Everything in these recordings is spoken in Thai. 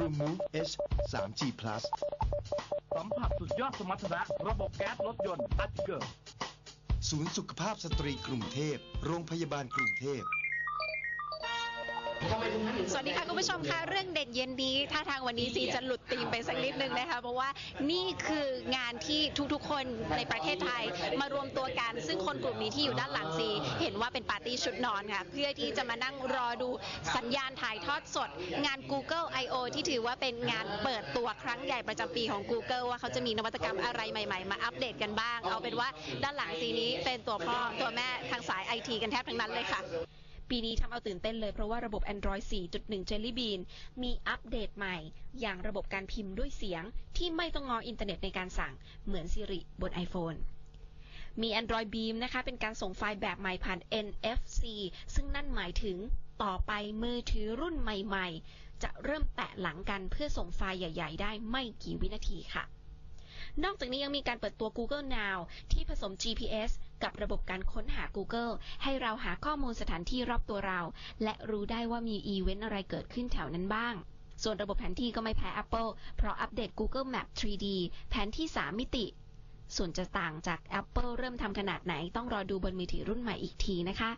True Move H 3G Plus สัมผัสสุดยอดสมรรถนะระบบแก๊สรถยนต์อัดเกิดศูนย์สุขภาพสตรีกรุงเทพ โรงพยาบาลกรุงเทพ สวัสดีค่ะคุณผู้ชมค่ะเรื่องเด่นเย็นนี้ถ้าทางวันนี้ซีจะหลุดธีมไปสักนิดนึงนะคะเพราะว่านี่คืองานที่ทุกๆ คนในประเทศไทยมารวมตัวกัน ซึ่งคนกลุ่มนี้ที่อยู่ด้านหลังซีเห็นว่าเป็นปาร์ตี้ชุดนอนค่ะ เพื่อที่จะมานั่งรอดูสัญญาณถ่ายทอดสด งาน Google I.O. ที่ถือว่าเป็นงานเปิดตัวครั้งใหญ่ประจำปีของ Google ว่าเขาจะมีนวัตกรรมอะไรใหม่ๆ มาอัปเดตกันบ้าง เอาเป็นว่าด้านหลังซีนี้เป็นตัวพ่อตัวแม่ทางสายไอทีกันแทบทั้งนั้นเลยค่ะ ปีนี้ทำเอาตื่นเต้นเลยเพราะว่าระบบ Android 4.1 Jelly Bean มีอัปเดตใหม่ อย่างระบบการพิมพ์ด้วยเสียง ที่ไม่ต้องงออินเทอร์เน็ตในการสั่งเหมือน Siri บน iPhone มี Android Beam นะคะ เป็นการส่งไฟล์แบบใหม่ผ่าน NFC ซึ่งนั่นหมายถึงต่อไปมือถือรุ่นใหม่ๆ จะเริ่มแตะหลังกันเพื่อส่งไฟล์ใหญ่ ๆ ได้ไม่กี่วินาทีค่ะ นอกจากนี้ยังมีการเปิดตัว Google Now ที่ผสม GPS กับระบบการค้นหา Google ให้เราหาข้อมูลสถานที่รอบตัวเรา และรู้ได้ว่ามีอีเวนต์อะไรเกิดขึ้นแถวนั้นบ้าง ส่วนระบบแผนที่ก็ไม่แพ้ Apple เพราะอัปเดต Google Map 3D แผนที่ 3 มิติ ส่วนจะต่างจาก Apple เริ่มทำขนาดไหนต้องรอดูบนมือถือรุ่นใหม่อีกทีนะคะ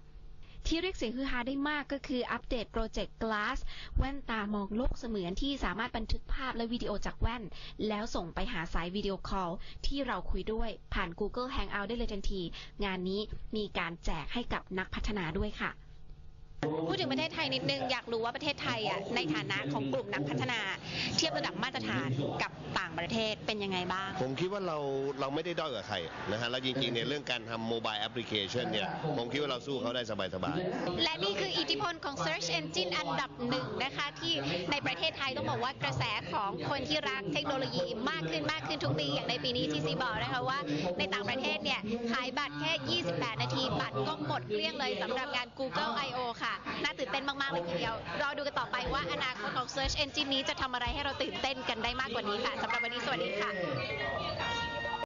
ที่เรียกเสียงฮือฮาได้มากก็คืออัปเดตโปรเจกต์ Glass แว่นตามองโลกเสมือนที่สามารถบันทึกภาพและวิดีโอจากแว่น แล้วส่งไปหาสายวิดีโอคอลที่เราคุยด้วยผ่าน Google Hangout ได้เลยทันที งานนี้มีการแจกให้กับนักพัฒนาด้วยค่ะ พูดถึงประเทศไทยนิดนึงอยากรู้ว่าประเทศไทยอะในฐานะของกลุ่มนักพัฒนา เทียบระดับมาตรฐานกับต่างประเทศเป็นยังไงบ้าง ผมคิดว่าเราเราไม่ได้ด้อยกว่าใครนะฮะแล้วจริงๆเนี่ยเรื่องการทำโมบายแอปพลิเคชันเนี่ยผมคิดว่าเราสู้เขาได้สบายและนี่คืออิทธิพลของ Search Engine อันดับหนึ่งนะคะที่ในประเทศไทยต้องบอกว่ากระแสของคนที่รักเทคโนโลยีมากขึ้นมากขึ้นทุกปีอย่างในปีนี้ที่ซีบอกนะคะว่า ในต่างประเทศเนี่ยขายบัตรแค่ 28 นาทีบัตรก็หมดเกลี้ยงเลยสำหรับงาน Google I/O เลยทีเดียว รอดูกันต่อไปว่าอนาคตของ Search Engine นี้จะทำอะไรให้เราตื่นเต้นกันได้มากกว่านี้ค่ะสำหรับวันนี้สวัสดีค่ะ